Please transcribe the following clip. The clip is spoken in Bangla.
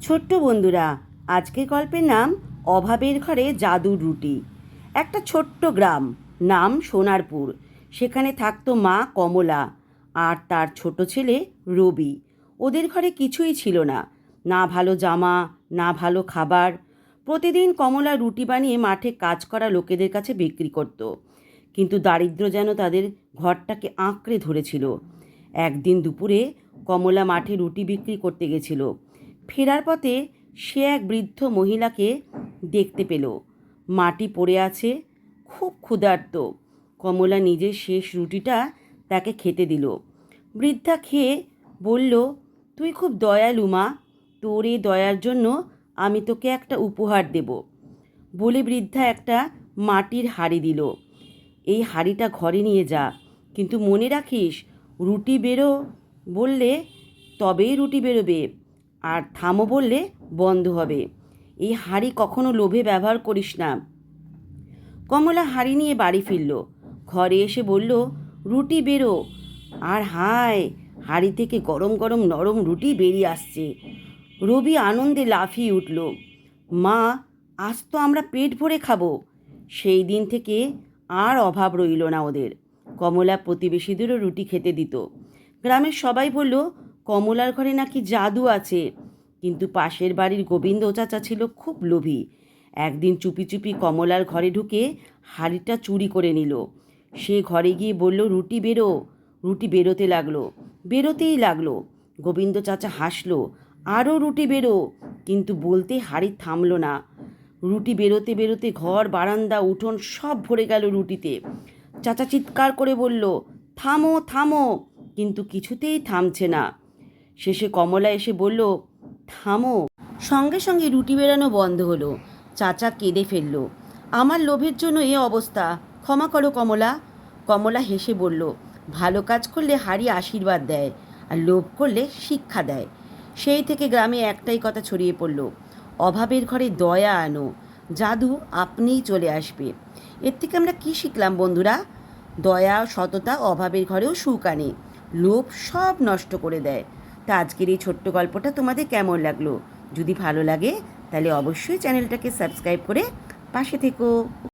ছোট্ট বন্ধুরা, আজকের গল্পের নাম অভাবের ঘরে জাদুর রুটি। একটা ছোট্ট গ্রাম, নাম সোনারপুর। সেখানে থাকতো মা কমলা আর তার ছোট ছেলে রবি। ওদের ঘরে কিছুই ছিল না। না ভালো জামা, না ভালো খাবার। প্রতিদিন কমলা রুটি বানিয়ে মাঠে কাজ করা লোকেদের কাছে বিক্রি করত। কিন্তু দারিদ্র্য যেন তাদের ঘরটাকে আঁকড়ে ধরেছিল। একদিন দুপুরে কমলা মাঠে রুটি বিক্রি করতে গেছিল। ফেরার পথে সে এক বৃদ্ধ মহিলাকে দেখতে পেল। মাটি পড়ে আছে, খুব ক্ষুধার্ত। কমলা নিজের শেষ রুটিটা তাকে খেতে দিল। বৃদ্ধা খেয়ে বলল, তুই খুব দয়ালু মা, তোর এই দয়ার জন্য আমি তোকে একটা উপহার দেব। বলে বৃদ্ধা একটা মাটির হাঁড়ি দিল। এই হাঁড়িটা ঘরে নিয়ে যা, কিন্তু মনে রাখিস রুটি বেরো বললে তবেই রুটি বেরোবে। আর থামো বললে বন্ধ হবে। এই হাঁড়ি কখনো লোভে ব্যবহার করিস না। কমলা হাঁড়ি নিয়ে বাড়ি ফিরল। ঘরে এসে বলল, রুটি বেরো। আর হায়, হাঁড়ি থেকে গরম গরম নরম রুটি বেরিয়ে আসছে। রবি আনন্দে লাফিয়ে উঠল, মা, আজ তো আমরা পেট ভরে খাব। সেই দিন থেকে আর অভাব রইল না ওদের। কমলা প্রতিবেশীদেরও রুটি খেতে দিত। গ্রামের সবাই বলল কমলার ঘরে নাকি জাদু আছে। কিন্তু পাশের বাড়ির গোবিন্দ চাচা ছিল খুব লোভী। একদিন চুপি চুপি কমলার ঘরে ঢুকে হাড়িটা চুরি করে নিল। সে ঘরে গিয়ে বলল, রুটি বেরো। রুটি বেরোতে লাগল। বেরোতেই লাগল। গোবিন্দ চাচা হাসলো আরও রুটি বেরো। কিন্তু বলতে হাড়ি থামলো না। রুটি বেরোতে বেরোতে ঘর, বারান্দা, উঠোন সব ভরে গেল রুটিতে। চাচা চিৎকার করে বলল, থামো থামো। কিন্তু কিছুতেই থামছে না। শেষে কমলা এসে বলল, থামো। সঙ্গে সঙ্গে রুটি বেরানো বন্ধ হলো। চাচা কেঁদে ফেলল, আমার লোভের জন্য এ অবস্থা, ক্ষমা করো কমলা। কমলা হেসে বলল, ভালো কাজ করলে হাড়ি আশীর্বাদ দেয়, আর লোভ করলে শিক্ষা দেয়। সেই থেকে গ্রামে একটাই কথা ছড়িয়ে পড়ল, অভাবের ঘরে দয়া আনো, জাদু আপনিই চলে আসবে। এর থেকে আমরা কি শিখলাম বন্ধুরা? দয়া, সততা অভাবের ঘরেও সুখ আনে, লোভ সব নষ্ট করে দেয়। তা আজকের এই ছোট্ট গল্পটা তোমাদের কেমন লাগল? যদি ভালো লাগে, তাহলে অবশ্যই চ্যানেলটাকে সাবস্ক্রাইব করে পাশে থেকো।